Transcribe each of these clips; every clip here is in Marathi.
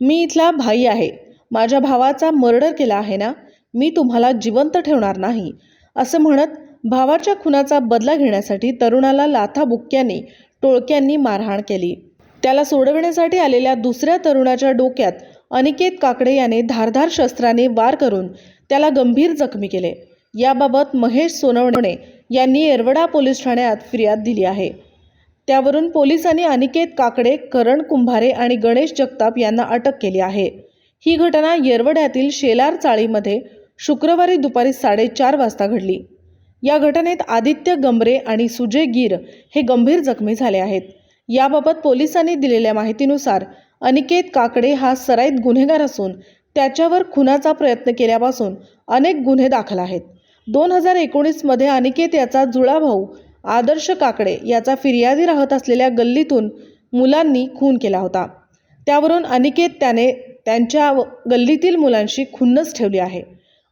मी इथला भाई आहे. माझ्या भावाचा मर्डर केला आहे ना? मी तुम्हाला जिवंत ठेवणार नाही. असं म्हणत भावाच्या खुनाचा बदला घेण्यासाठी तरुणाला लाथाबुक्क्यांनी टोळक्यांनी मारहाण केली. त्याला सोडविण्यासाठी आलेल्या दुसऱ्या तरुणाच्या डोक्यात अनिकेत काकडे याने धारधार शस्त्राने वार करून त्याला गंभीर जखमी केले. याबाबत महेश सोनवणे यांनी येरवडा पोलीस ठाण्यात फिर्याद दिली आहे. त्यावरून पोलिसांनी अनिकेत काकडे करण कुंभारे आणि गणेश जगताप यांना अटक केली आहे. ही घटना येरवड्यातील शेलार चाळीमध्ये शुक्रवारी दुपारी साडेचार वाजता घडली. या घटनेत आदित्य गंबरे आणि सुजय गिर हे गंभीर जखमी झाले आहेत. याबाबत पोलिसांनी दिलेल्या माहितीनुसार अनिकेत काकडे हा सराईत गुन्हेगार असून त्याच्यावर खुनाचा प्रयत्न केल्यापासून अनेक गुन्हे दाखल आहेत. दोन हजार एकोणीसमध्ये अनिकेत याचा जुळा भाऊ आदर्श काकडे याचा फिर्यादी राहत असलेल्या गल्लीतून मुलांनी खून केला होता. त्यावरून अनिकेत त्याने त्यांच्या व- गल्लीतील मुलांशी खुन्नस ठेवली आहे.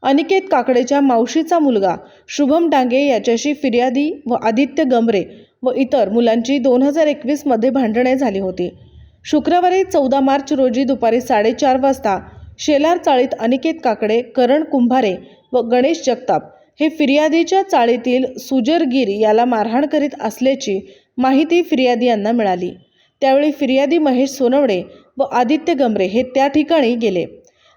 अनिकेत काकडेच्या मावशीचा मुलगा शुभम डांगे याच्याशी फिर्यादी व आदित्य गमरे व इतर मुलांची दोन हजार एकवीसमध्ये भांडणे झाली होती. शुक्रवारी चौदा मार्च रोजी दुपारी साडेचार वाजता शेलार चाळीत अनिकेत काकडे करण कुंभारे व गणेश जगताप हे फिर्यादीच्या चाळीतील सुजरगीर याला मारहाण करीत असल्याची माहिती फिर्यादी यांना मिळाली. त्यावेळी फिर्यादी महेश सोनवणे व आदित्य गमरे हे त्या ठिकाणी गेले.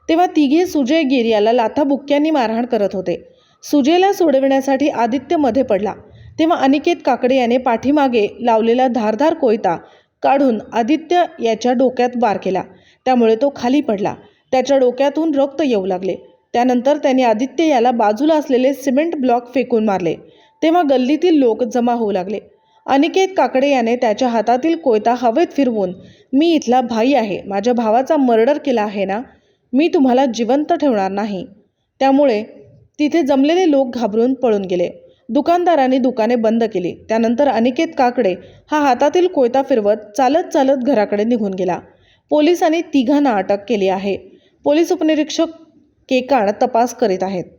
तेव्हा तिघे सुजय गिर याला लाथाबुक्क्यांनी मारहाण करत होते. सुजयला सोडविण्यासाठी आदित्यमध्ये पडला. तेव्हा अनिकेत काकडे याने पाठीमागे लावलेला धारधार कोयता काढून आदित्य याच्या डोक्यात वार केला. त्यामुळे तो खाली पडला. त्याच्या डोक्यातून रक्त येऊ लागले. त्यानंतर त्यांनी आदित्य याला बाजूला असलेले सिमेंट ब्लॉक फेकून मारले. तेव्हा गल्लीतील लोक जमा होऊ लागले. अनिकेत काकडे याने त्याच्या हातातील कोयता हवेत फिरवून मी इथला भाई आहे. माझ्या भावाचा मर्डर केला आहे ना? मी तुम्हाला जिवंत ठेवणार नाही. त्यामुळे तिथे जमलेले लोक घाबरून पळून गेले. दुकानदारांनी दुकाने बंद केली. त्यानंतर अनिकेत काकडे हा हातातील कोयता फिरवत चालत चालत घराकडे निघून गेला. पोलिसांनी तिघांना अटक केली आहे. पोलीस उपनिरीक्षक केकाण तपास करीत आहेत.